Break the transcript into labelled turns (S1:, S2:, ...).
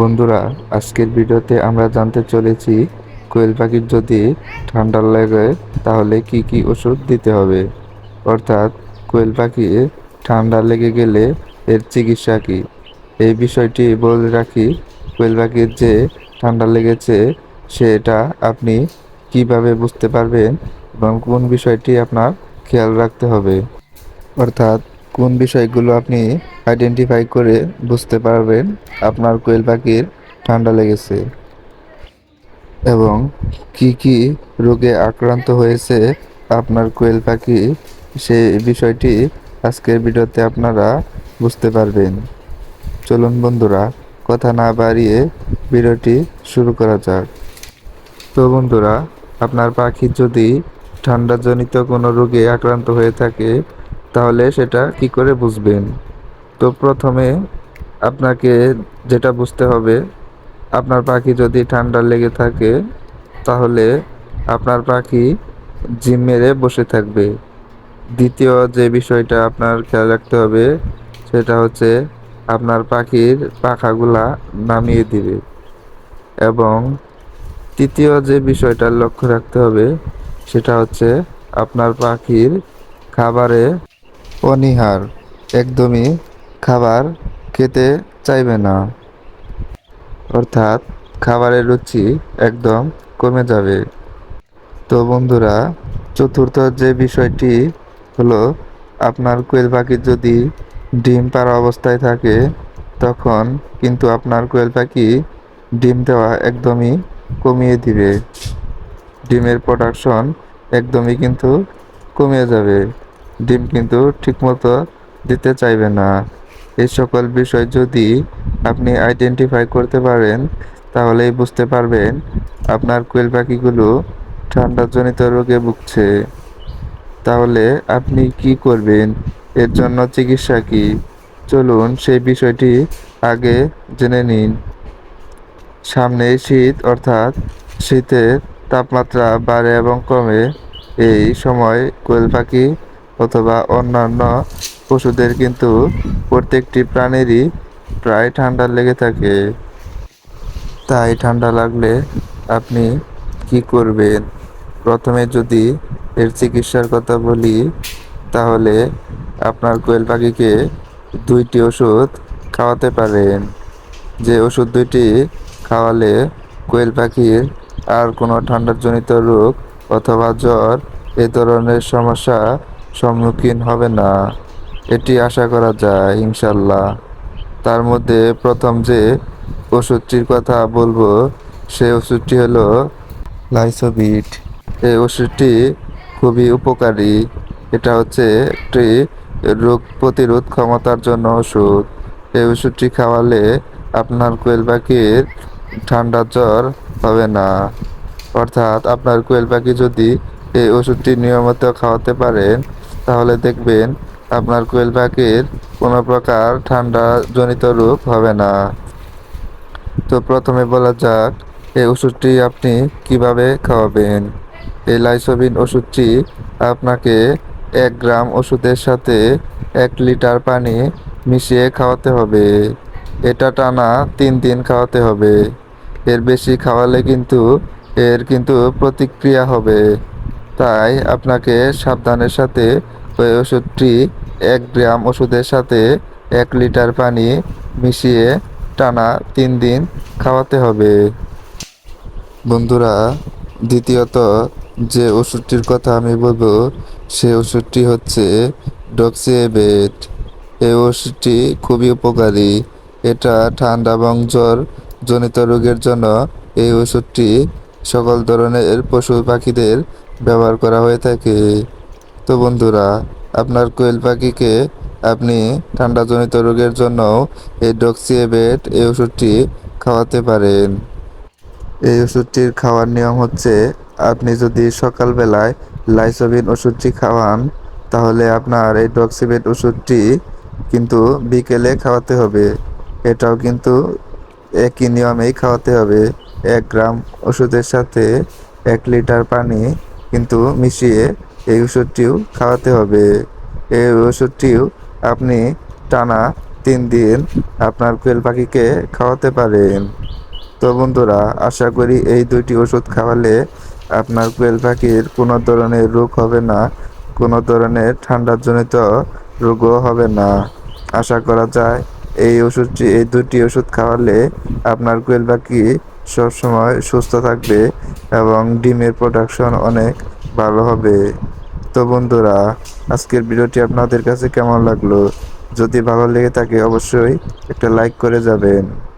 S1: বন্ধুরা, আজকের ভিডিওতে আমরা জানতে চলেছি, কোয়েল পাখির যদি ঠান্ডা লাগে, তাহলে কি কি ওষুধ দিতে হবে? অর্থাৎ, কোয়েল পাখি ঠান্ডা লেগে গেলে এর চিকিৎসা কি? এই বিষয়টি বলে রাখি, কোয়েল পাখির যে ঠান্ডা লেগেছে, সেটা আপনি কীভাবে বুঝতে পারবেন এবং কোন বিষয়টি আপনার খেয়াল রাখতে হবে? অর্থাৎ কোন বিষয়গুলো আপনি আইডেন্টিফাই করে বুঝতে পারবেন, আপনার কোয়েল পাখির ঠান্ডা লেগেছে এবং কি কি রোগে আক্রান্ত হয়েছে আপনার কোয়েল পাখি, সেই বিষয়টি আজকের ভিডিওতে আপনারা বুঝতে পারবেন। চলুন বন্ধুরা, কথা না বাড়িয়ে ভিডিওটি শুরু করা যাক। তো বন্ধুরা, আপনার পাখি যদি ঠান্ডাজনিত কোনো রোগে আক্রান্ত হয়ে থাকে তাহলে সেটা কি করে বুঝবেন? তো প্রথমে আপনাকে যেটা বুঝতে হবে, আপনার পাখি যদি ঠান্ডা লেগে থাকে, তাহলে আপনার পাখি জিম মেরে বসে থাকবে। দ্বিতীয় যে বিষয়টা আপনার খেয়াল রাখতে হবে, সেটা হচ্ছে আপনার পাখির পাখাগুলা নামিয়ে দিবে। এবং তৃতীয় যে বিষয়টা লক্ষ্য রাখতে হবে, সেটা হচ্ছে আপনার পাখির খাবারে অনীহার, একদমই খাবার খেতে চাইবে না। অর্থাৎ খাবারের রুচি একদম কমে যাবে। তো বন্ধুরা, চতুর্থ যে বিষয়টি হলো, আপনার কোয়েল পাখি যদি ডিম পাড়া অবস্থায় থাকে, তখন কিন্তু আপনার কোয়েল পাখি ডিম দেওয়া একদমই কমিয়ে দিবে। ডিমের প্রোডাকশন একদমই কিন্তু কমে যাবে। ডিম কিন্তু ঠিকমতো দিতে চাইবে না। এই সকল বিষয় যদি আপনি আইডেন্টিফাই করতে পারেন, তাহলেই বুঝতে পারবেন আপনার কোয়েল পাখিগুলো ঠান্ডাজনিত রোগে ভুগছে। তাহলে আপনি কি করবেন? এর জন্য চিকিৎসা কি? চলুন সেই বিষয়টি আগে জেনে নিন। সামনে শীত, অর্থাৎ শীতের তাপমাত্রা বাড়ে এবং কমে। এই সময় কোয়েল পাখি অথবা অন্যান্য পশুদের কিন্তু প্রত্যেকটি প্রাণীরই প্রায় ঠান্ডা লেগে থাকে। তাই ঠান্ডা লাগলে আপনি কি করবেন? প্রথমে যদি এর চিকিৎসার কথা বলি, তাহলে আপনার কোয়েল পাখিকে দুইটি ওষুধ খাওয়াতে পারেন। যে ওষুধ দুইটি খাওয়ালে কোয়েল পাখির আর কোনো ঠান্ডাজনিত রোগ অথবা জ্বর এ ধরনের সমস্যা সম্মুখীন হবে না। এটি আশা করা যায় ইনশাল্লাহ তার মধ্যে প্রথম যে ওষুধটির কথা বলব সেই ওষুধটি হলো লাইসোবিট। এই ওষুধটি খুবই উপকারী। এটা হচ্ছে একটি রোগ প্রতিরোধ ক্ষমতার জন্য ওষুধ। এই ওষুধটি খাওয়ালে আপনার কোয়েল পাখির ঠান্ডা জ্বর হবে না। অর্থাৎ আপনার কোয়েল পাখি যদি এই ওষুধটি নিয়মিত খাওয়াতে পারেন তাহলে দেখবেন আপনার কোয়েল পাখির কোনো প্রকার ঠান্ডা জনিত রোগ হবে না। তো প্রথমে বলা যাক, এই ওষুধটি আপনি কীভাবে খাওয়াবেন? এই লাইসোবিন ওষুধটি আপনাকে এক গ্রাম ওষুধের সাথে এক লিটার পানি মিশিয়ে খাওয়াতে হবে। এটা টানা তিন দিন খাওয়াতে হবে। এর বেশি খাওয়ালে কিন্তু, এর কিন্তু প্রতিক্রিয়া হবে। তাই আপনাকে সাবধানের সাথে ওই ওষুধটি এক গ্রাম ওষুধের সাথে এক লিটার পানি মিশিয়ে টানা তিন দিন খাওয়াতে হবে। বন্ধুরা, দ্বিতীয়ত যে ওষুধটির কথা আমি বলব, সে ওষুধটি হচ্ছে ডক্সিএবেট এই ওষুধটি খুবই উপকারী। এটা ঠান্ডা এবং জ্বর জনিত রোগের জন্য এই ওষুধটি সকল ধরনের পশু পাখিদের ব্যবহার করা হয়ে থাকে। তো বন্ধুরা, আপনার কোয়েল পাখিকে আপনি ঠান্ডাজনিত রোগের জন্য এই ডক্সিয়েবেট এই ওষুধটি খাওয়াতে পারেন। এই ওষুধটির খাওয়ার নিয়ম হচ্ছে, আপনি যদি সকালবেলায় লাইসোবিন ওষুধটি খাওয়ান, তাহলে আপনার এই ডক্সিবেট ওষুধটি কিন্তু বিকেলে খাওয়াতে হবে। এটাও কিন্তু একই নিয়মেই খাওয়াতে হবে। এক গ্রাম ওষুধের সাথে এক লিটার পানি কিন্তু মিশিয়ে এই ওষুধটিও খাওয়াতে হবে। এই ওষুধটিও আপনি টানা তিন দিন আপনার কোয়েল পাখিকে খাওয়াতে পারেন। তো বন্ধুরা, আশা করি এই দুইটি ওষুধ খাওয়ালে আপনার কোয়েল পাখির কোনো ধরনের রোগ হবে না, কোনো ধরনের ঠান্ডাজনিত রোগও হবে না। আশা করা যায় এই ওষুধটি, এই দুটি ওষুধ খাওয়ালে আপনার কোয়েল পাখি সবসময় সুস্থ থাকবে এবং ডিমের প্রোডাকশন অনেক ভালো হবে। তো বন্ধুরা, আজকের ভিডিওটি আপনাদের কাছে কেমন লাগল? যদি ভালো লেগে থাকে, অবশ্যই একটা লাইক করে যাবেন।